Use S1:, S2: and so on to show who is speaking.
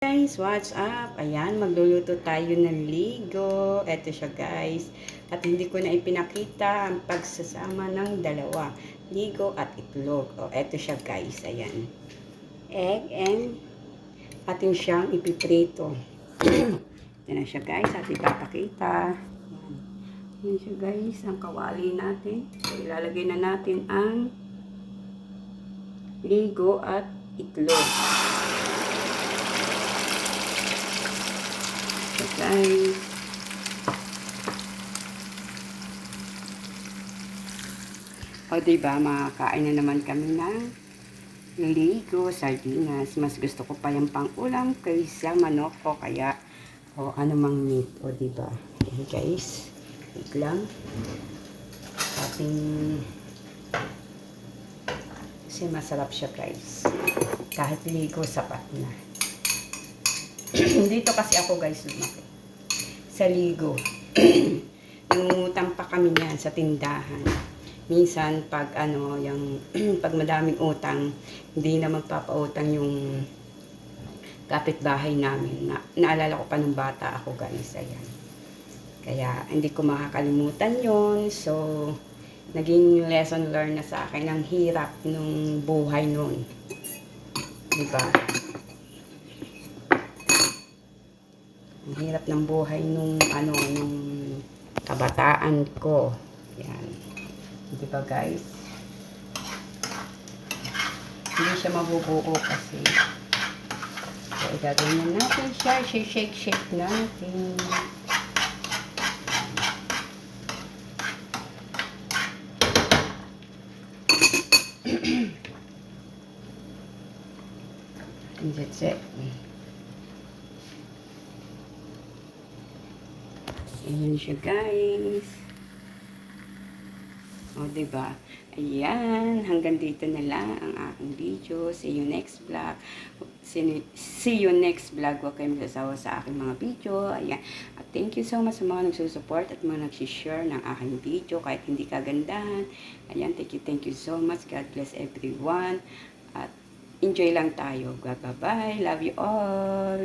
S1: Guys, what's up? Ayan, magluluto tayo ng ligo. Ito siya guys. At hindi ko na ipinakita ang pagsasama ng dalawa. Ligo at itlog. O, ito siya guys. Ayan. Egg and atin siyang ipiprito. Ito na siya guys. At ipapakita. Ayan. Ayan siya guys. Ang kawali natin. So, ilalagay na natin ang ligo at itlog. Guys, o diba, makakain na naman kami ng ligo, sardinas. Mas gusto ko pa yung pang-ulam kaysa manok o kaya o anumang meat. O diba? Okay guys, wait lang. Ating kasi masarap siya guys. Kahit ligo, sapat na. Dito kasi ako guys lumaki. Sa ligo. Nangungutang pa kami niyan sa tindahan. Minsan pag ano, yung pag madaming utang, hindi na magpapautang yung kapitbahay namin. Na, naalala ko pa nung bata ako guys. Ayan. Kaya hindi ko makakalimutan yon So, naging lesson learned na sa akin ang hirap nung buhay noon. Diba? Ang hirap ng buhay nung ano nung kabataan ko. Yan. Di ba guys? Hindi siya mabubuo kasi. So, na natin siya. Shake-shake natin. And that's it. Ayan siya, guys. O, diba? Ayan. Hanggang dito na lang ang aking video. See you next vlog. See, you next vlog. Huwag kayong masasawa sa aking mga video. Ayan. At thank you so much sa mga nagsusupport at mga nagsishare ng aking video kahit hindi kagandahan. Ayan. Thank you, thank you so much. God bless everyone. At enjoy lang tayo. Bye-bye. Love you all.